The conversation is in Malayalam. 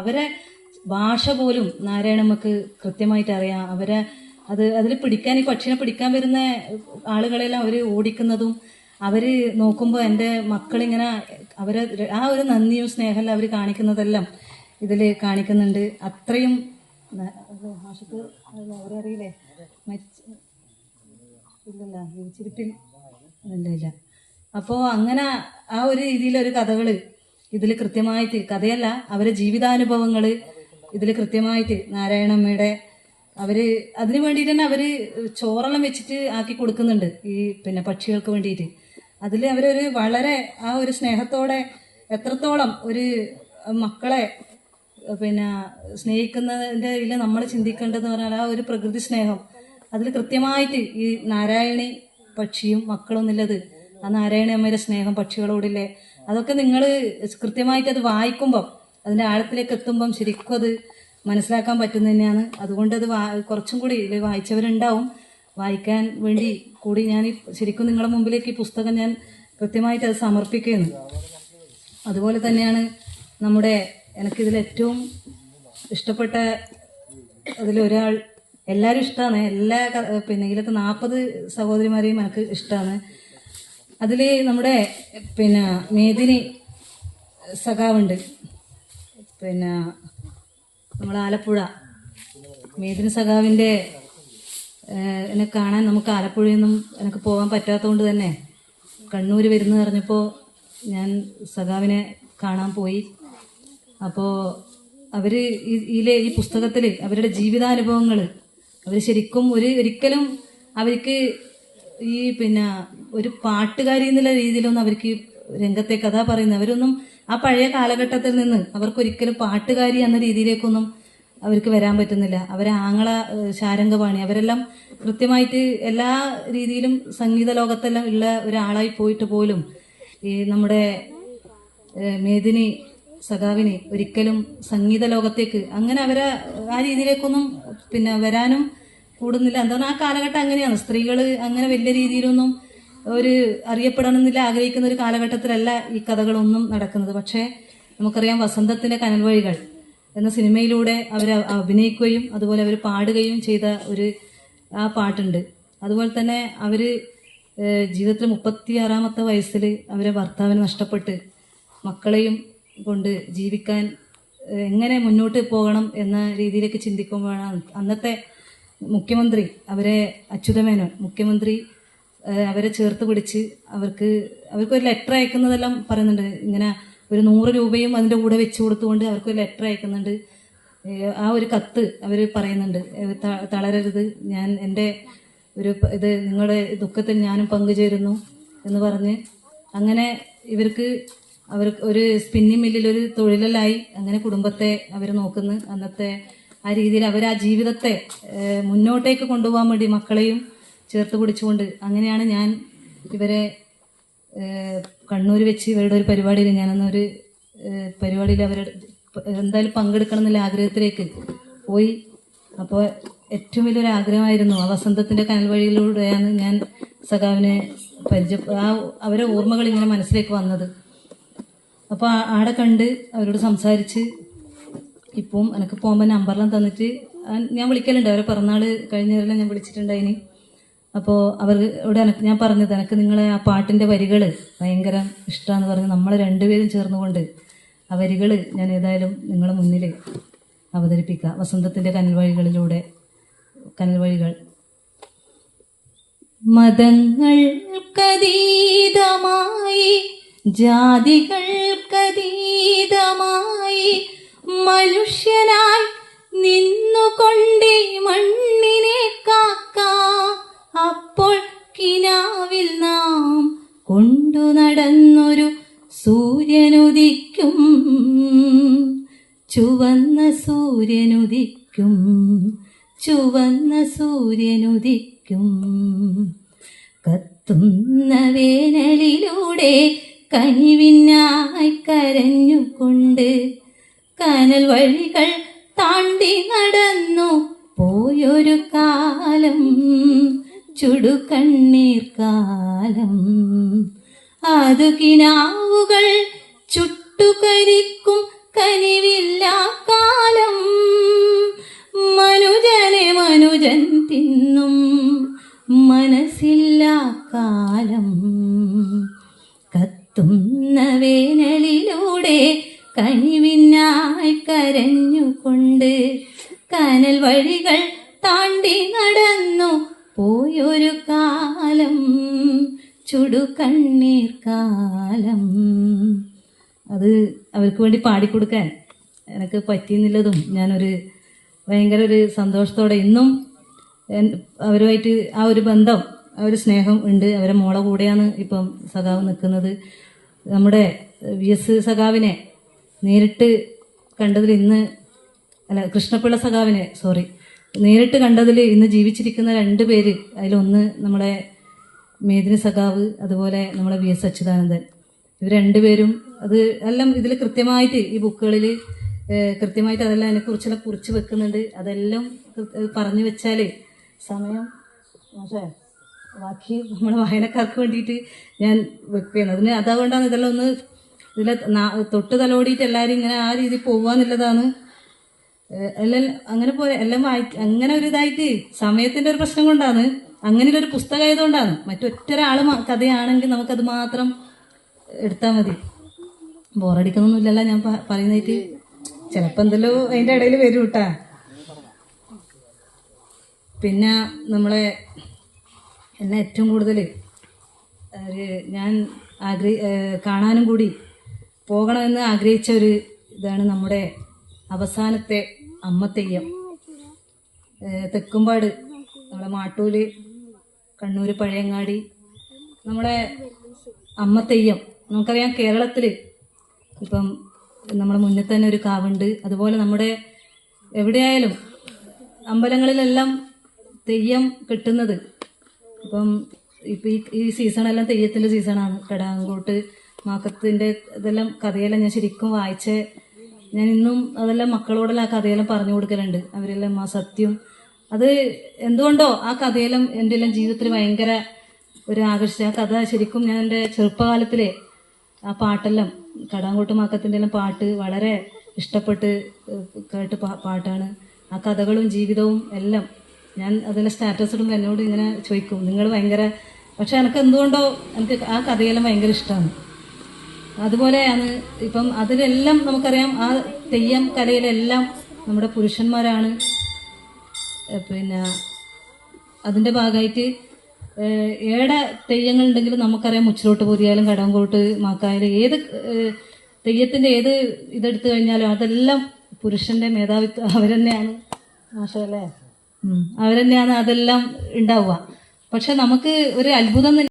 അവരെ ഭാഷ പോലും നാരായണ നമുക്ക് കൃത്യമായിട്ട് അറിയാം. അവരെ അത് അതിൽ പിടിക്കാൻ ഈ പക്ഷിനെ പിടിക്കാൻ വരുന്ന ആളുകളെല്ലാം അവർ ഓടിക്കുന്നതും അവർ നോക്കുമ്പോൾ എന്റെ മക്കളിങ്ങനെ അവരെ ആ ഒരു നന്ദിയും സ്നേഹമെല്ലാം അവർ കാണിക്കുന്നതെല്ലാം ഇതിൽ കാണിക്കുന്നുണ്ട്. അത്രയും ഭാഷക്ക് മാഷക്ക് അവരറിയില്ലേ ഇല്ലല്ല ജീവിച്ചിരിപ്പിൽ ഇല്ല ഇല്ല. അപ്പോൾ അങ്ങനെ ആ ഒരു രീതിയിലൊരു കഥകൾ ഇതിൽ കൃത്യമായിട്ട് കഥയല്ല അവരെ ജീവിതാനുഭവങ്ങൾ ഇതിൽ കൃത്യമായിട്ട് നാരായണമ്മയുടെ അവർ അതിനു വേണ്ടിയിട്ട് തന്നെ അവർ ചോറെല്ലാം വെച്ചിട്ട് ആക്കി കൊടുക്കുന്നുണ്ട് ഈ പിന്നെ പക്ഷികൾക്ക് വേണ്ടിയിട്ട്. അതിൽ അവരൊരു വളരെ ആ ഒരു സ്നേഹത്തോടെ എത്രത്തോളം ഒരു മക്കളെ പിന്നെ സ്നേഹിക്കുന്നതിന്റെ ഇതിൽ നമ്മൾ ചിന്തിക്കേണ്ടതെന്ന് പറഞ്ഞാൽ ആ ഒരു പ്രകൃതി സ്നേഹം. അതിൽ കൃത്യമായിട്ട് ഈ നാരായണി പക്ഷിയും മക്കളും എന്നുള്ളത് ആ നാരായണി അമ്മയുടെ സ്നേഹം പക്ഷികളോടില്ലേ അതൊക്കെ നിങ്ങൾ കൃത്യമായിട്ട് അത് വായിക്കുമ്പം അതിന്റെ ആഴത്തിലേക്ക് എത്തുമ്പം ശരിക്കും അത് മനസ്സിലാക്കാൻ പറ്റുന്ന തന്നെയാണ്. അതുകൊണ്ട് അത് കുറച്ചും കൂടി വായിച്ചവരുണ്ടാവും. വായിക്കാൻ വേണ്ടി കൂടി ഞാൻ ശരിക്കും നിങ്ങളുടെ മുമ്പിലേക്ക് ഈ പുസ്തകം ഞാൻ കൃത്യമായിട്ട് അത് സമർപ്പിക്കുകയാണ് അതുപോലെ തന്നെയാണ് നമ്മുടെ എനിക്കിതിൽ ഏറ്റവും ഇഷ്ടപ്പെട്ട അതിലൊരാൾ എല്ലാവരും ഇഷ്ടമാണ് എല്ലാ പിന്നെ ഇതിലത്തെ നാൽപ്പത് സഹോദരിമാരെയും എനിക്ക് ഇഷ്ടമാണ് അതിൽ നമ്മുടെ പിന്നെ മേദിനി സഖാവുണ്ട്. പിന്നെ നമ്മൾ ആലപ്പുഴ. മേദിനി സഖാവിന്റെ എന്നെ കാണാൻ നമുക്ക് ആലപ്പുഴയിൽ നിന്നും എനിക്ക് പോകാൻ പറ്റാത്തതുകൊണ്ട് തന്നെ കണ്ണൂർ വരുന്നു പറഞ്ഞപ്പോൾ ഞാൻ സഖാവിനെ കാണാൻ പോയി. അപ്പോൾ അവർ ഇതിലെ ഈ പുസ്തകത്തിൽ അവരുടെ ജീവിതാനുഭവങ്ങൾ അവർ ശരിക്കും ഒരു ഒരിക്കലും അവർക്ക് ഈ പിന്നെ ഒരു പാട്ടുകാരി എന്നുള്ള രീതിയിലൊന്നും അവർക്ക് രംഗത്തെ കഥ പറയുന്നത്. അവരൊന്നും ആ പഴയ കാലഘട്ടത്തിൽ നിന്ന് അവർക്കൊരിക്കലും പാട്ടുകാരി എന്ന രീതിയിലേക്കൊന്നും അവർക്ക് വരാൻ പറ്റുന്നില്ല. അവരെ ആങ്ങള ശാരംഗപാണി അവരെല്ലാം കൃത്യമായിട്ട് എല്ലാ രീതിയിലും സംഗീത ലോകത്തെല്ലാം ഉള്ള ഒരാളായി പോയിട്ട് പോലും ഈ നമ്മുടെ മേദിനി സഖാവിനെ ഒരിക്കലും സംഗീത ലോകത്തേക്ക് അങ്ങനെ അവരെ ആ രീതിയിലേക്കൊന്നും പിന്നെ വരാനും കൂടുന്നില്ല. എന്താണ് ആ കാലഘട്ടം അങ്ങനെയാണ്. സ്ത്രീകൾ അങ്ങനെ വലിയ രീതിയിലൊന്നും ഒരു അറിയപ്പെടണമെന്നില്ല ആഗ്രഹിക്കുന്ന ഒരു കാലഘട്ടത്തിലല്ല ഈ കഥകളൊന്നും നടക്കുന്നത്. പക്ഷേ നമുക്കറിയാം വസന്തത്തിന്റെ കനൽവഴികൾ എന്ന സിനിമയിലൂടെ അവർ അഭിനയിക്കുകയും അതുപോലെ അവർ പാടുകയും ചെയ്ത ഒരു ആ പാട്ടുണ്ട്. അതുപോലെ തന്നെ അവർ ജീവിതത്തിൽ മുപ്പത്തിയാറാമത്തെ വയസ്സിൽ അവരെ ഭർത്താവിനെ നഷ്ടപ്പെട്ട് മക്കളെയും കൊണ്ട് ജീവിക്കാൻ എങ്ങനെ മുന്നോട്ട് പോകണം എന്ന രീതിയിലേക്ക് ചിന്തിക്കുമ്പോഴാണ് അന്നത്തെ മുഖ്യമന്ത്രി അവരെ അച്യുതമേനോൻ മുഖ്യമന്ത്രി അവരെ ചേർത്ത് പിടിച്ച് അവർക്ക് അവർക്ക് ഒരു ലെറ്റർ അയക്കുന്നതെല്ലാം പറയുന്നുണ്ട്. ഇങ്ങനെ ഒരു നൂറ് രൂപയും അതിന്റെ കൂടെ വെച്ച് കൊടുത്തുകൊണ്ട് അവർക്ക് ഒരു ലെറ്റർ അയക്കുന്നുണ്ട്. ആ ഒരു കത്ത് അവർ പറയുന്നുണ്ട്. തളരരുത്. ഞാൻ എന്റെ ഒരു ഇത് നിങ്ങളുടെ ദുഃഖത്തിൽ ഞാനും പങ്കുചേരുന്നു എന്ന് പറഞ്ഞ് അങ്ങനെ ഇവർക്ക് അവർക്ക് ഒരു സ്പിന്നിങ് മില്ലിൽ ഒരു തൊഴിലായി അങ്ങനെ കുടുംബത്തെ അവർ നോക്കുന്നു. അന്നത്തെ ആ രീതിയിൽ അവർ ആ ജീവിതത്തെ മുന്നോട്ടേക്ക് കൊണ്ടുപോകാൻ വേണ്ടി മക്കളെയും ചേർത്ത് പിടിച്ചുകൊണ്ട് അങ്ങനെയാണ് ഞാൻ ഇവരെ കണ്ണൂർ വെച്ച് ഇവരുടെ ഒരു പരിപാടിയിൽ ഞാനന്നൊരു പരിപാടിയിൽ അവരുടെ എന്തായാലും പങ്കെടുക്കണം എന്നുള്ള ആഗ്രഹത്തിലേക്ക് പോയി. അപ്പോൾ ഏറ്റവും വലിയൊരു ആഗ്രഹമായിരുന്നു. ആ വസന്തത്തിന്റെ കനൽ വഴിയിലൂടെയാണ് ഞാൻ സഖാവിനെ പരിചയ ആ അവരെ ഓർമ്മകൾ ഇങ്ങനെ മനസ്സിലേക്ക് വന്നത്. അപ്പോൾ ആടെ കണ്ട് അവരോട് സംസാരിച്ച് ഇപ്പം എനിക്ക് പോകുമ്പോൾ നമ്പറെല്ലാം തന്നിട്ട് ഞാൻ വിളിക്കലുണ്ട്. അവരെ പിറന്നാൾ കഴിഞ്ഞവരെല്ലാം ഞാൻ വിളിച്ചിട്ടുണ്ടായിന് അപ്പോൾ അവരോട് എനിക്ക് ഞാൻ പറഞ്ഞത് എനിക്ക് നിങ്ങളെ ആ പാട്ടിന്റെ വരികൾ ഭയങ്കര ഇഷ്ടമാണെന്ന് പറഞ്ഞ് നമ്മൾ രണ്ടുപേരും ചേർന്നുകൊണ്ട് ആ വരികൾ ഞാൻ ഏതായാലും നിങ്ങളെ മുന്നിൽ അവതരിപ്പിക്കുക വസന്തത്തിന്റെ കനൽവഴികളിലൂടെ കനൽവഴികൾ. മതങ്ങൾ കതീതമായി മതങ്ങൾക്കതീതമായി ജാതികൾക്കതീതമായി മനുഷ്യനായി നിന്നുകൊണ്ടേ മണ്ണിനെ കാക്ക. അപ്പോൾ കിനാവിൽ നാം കൊണ്ടു നടന്നൊരു സൂര്യനുദിക്കും. ചുവന്ന സൂര്യനുദിക്കും. ചുവന്ന സൂര്യനുദിക്കും. കത്തുന്ന വേനലിലൂടെ കനിവിനായി കരഞ്ഞുകൊണ്ട് കനൽ വഴികൾ താണ്ടി നടന്നു പോയൊരു കാലം ചുടുകണ്ണീർ കാലം. അതു കിനാവുകൾ ചുട്ടുകരിക്കും കനിവില്ലാ കാലം. മനുജനെ മനുജൻ തിന്നും മനസ്സില്ലാ കാലം. പോയൊരു കാലം ചുടുകണ്ണീർ കാലം. അത് അവർക്ക് വേണ്ടി പാടിക്കൊടുക്കാൻ എനിക്ക് പറ്റിയെന്നുള്ളതും ഞാനൊരു ഭയങ്കര ഒരു സന്തോഷത്തോടെ ഇന്നും അവരുമായിട്ട് ആ ഒരു ബന്ധം ആ ഒരു സ്നേഹം ഉണ്ട്. അവരെ മോളെ കൂടെയാണ് ഇപ്പം സഖാവ് നിൽക്കുന്നത്. നമ്മുടെ വി എസ് സഖാവിനെ നേരിട്ട് കണ്ടതിൽ ഇന്ന് അല്ല കൃഷ്ണപിള്ള സഖാവിനെ സോറി നേരിട്ട് കണ്ടതിൽ ഇന്ന് ജീവിച്ചിരിക്കുന്ന രണ്ട് പേര് അതിലൊന്ന് നമ്മുടെ മേദിനി സഖാവ് അതുപോലെ നമ്മുടെ വി എസ് അച്യുതാനന്ദൻ. ഇവർ രണ്ടുപേരും അത് എല്ലാം ഇതിൽ കൃത്യമായിട്ട് ഈ ബുക്കുകളിൽ കൃത്യമായിട്ട് അതെല്ലാം അതിനെക്കുറിച്ചെല്ലാം കുറിച്ച് വെക്കുന്നുണ്ട്. അതെല്ലാം പറഞ്ഞു വെച്ചാൽ സമയം പക്ഷേ ബാക്കി നമ്മുടെ വായനക്കാർക്ക് വേണ്ടിയിട്ട് ഞാൻ വെക്കുകയാണ്. അതിന് അതുകൊണ്ടാണ് ഇതെല്ലാം ഒന്ന് ഇതിൽ തൊട്ട് തലോടിയിട്ട് എല്ലാവരും ഇങ്ങനെ ആ രീതിയിൽ പോകുക ഏഹ് എല്ലാം അങ്ങനെ പോലെ എല്ലാം വായി അങ്ങനെ ഒരു ഇതായിട്ട് സമയത്തിന്റെ ഒരു പ്രശ്നം കൊണ്ടാണ് അങ്ങനെ ഒരു പുസ്തകം ആയതുകൊണ്ടാണ് മറ്റൊറ്റൊരാൾ കഥയാണെങ്കിൽ നമുക്കത് മാത്രം എടുത്താൽ മതി. ബോറടിക്കുന്നൊന്നുമില്ലല്ലോ ഞാൻ പറയുന്നതായിട്ട്. ചിലപ്പോൾ എന്തെല്ലോ അതിന്റെ ഇടയിൽ വരും കേട്ടാ പിന്നെ നമ്മളെ എന്നെ ഏറ്റവും കൂടുതൽ ഞാൻ ആഗ്രഹി കാണാനും കൂടി പോകണമെന്ന് ആഗ്രഹിച്ച ഒരു ഇതാണ് നമ്മുടെ അവസാനത്തെ അമ്മത്തെയ്യം തെയ്യം. തെക്കുംപാട്. നമ്മളെ മാട്ടൂൽ കണ്ണൂർ പഴയങ്ങാടി. നമ്മളെ അമ്മത്തെയ്യം നമുക്കറിയാം കേരളത്തിൽ ഇപ്പം നമ്മുടെ മുന്നിൽ തന്നെ ഒരു കാവുണ്ട്. അതുപോലെ നമ്മുടെ എവിടെയായാലും അമ്പലങ്ങളിലെല്ലാം തെയ്യം കിട്ടുന്നത്. ഇപ്പം ഇപ്പം ഈ ഈ സീസണെല്ലാം തെയ്യത്തിന്റെ സീസണാണ്. കടാങ്കോട്ട് മാക്കത്തിന്റെ ഇതെല്ലാം കഥയെല്ലാം ഞാൻ ശരിക്കും വായിച്ച് ഞാൻ ഇന്നും അതെല്ലാം മക്കളോടെല്ലാം ആ കഥയെല്ലാം പറഞ്ഞു കൊടുക്കലുണ്ട്. അവരെല്ലാം ആ സത്യം. അത് എന്തുകൊണ്ടോ ആ കഥയെല്ലാം എന്റെ എല്ലാം ജീവിതത്തിൽ ഭയങ്കര ഒരു ആകർഷിച്ച ആ കഥ ശരിക്കും ഞാൻ എന്റെ ചെറുപ്പകാലത്തിലെ ആ പാട്ടെല്ലാം കടാങ്കോട്ട് മാക്കത്തിന്റെ എല്ലാം പാട്ട് വളരെ ഇഷ്ടപ്പെട്ട് കേട്ട് പാട്ടാണ്. ആ കഥകളും ജീവിതവും എല്ലാം ഞാൻ അതെല്ലാം സ്റ്റാറ്റസ് ഇടുമ്പോൾ എന്നോട് ഇങ്ങനെ ചോദിക്കും നിങ്ങൾ ഭയങ്കര പക്ഷെ എനിക്ക് എന്തുകൊണ്ടോ എനിക്ക് ആ കഥയെല്ലാം ഭയങ്കര ഇഷ്ടമാണ് അതുപോലെയാണ് ഇപ്പം അതിലെല്ലാം നമുക്കറിയാം ആ തെയ്യം കലയിലെല്ലാം നമ്മുടെ പുരുഷന്മാരാണ്. പിന്നെ അതിന്റെ ഭാഗമായിട്ട് ഏട ഉണ്ടെങ്കിലും നമുക്കറിയാം മുച്ചിലോട്ട് പൊരിയാലും കടംകോട്ട് മാക്കായാലും ഏത് തെയ്യത്തിന്റെ ഏത് ഇതെടുത്തു കഴിഞ്ഞാലും അതെല്ലാം പുരുഷന്റെ മേധാവിത്വം അവരെന്നെയാണ്. മാഷല്ലേ? അവരെന്നെയാണ് അതെല്ലാം ഉണ്ടാവുക. പക്ഷെ നമുക്ക് ഒരു അത്ഭുതം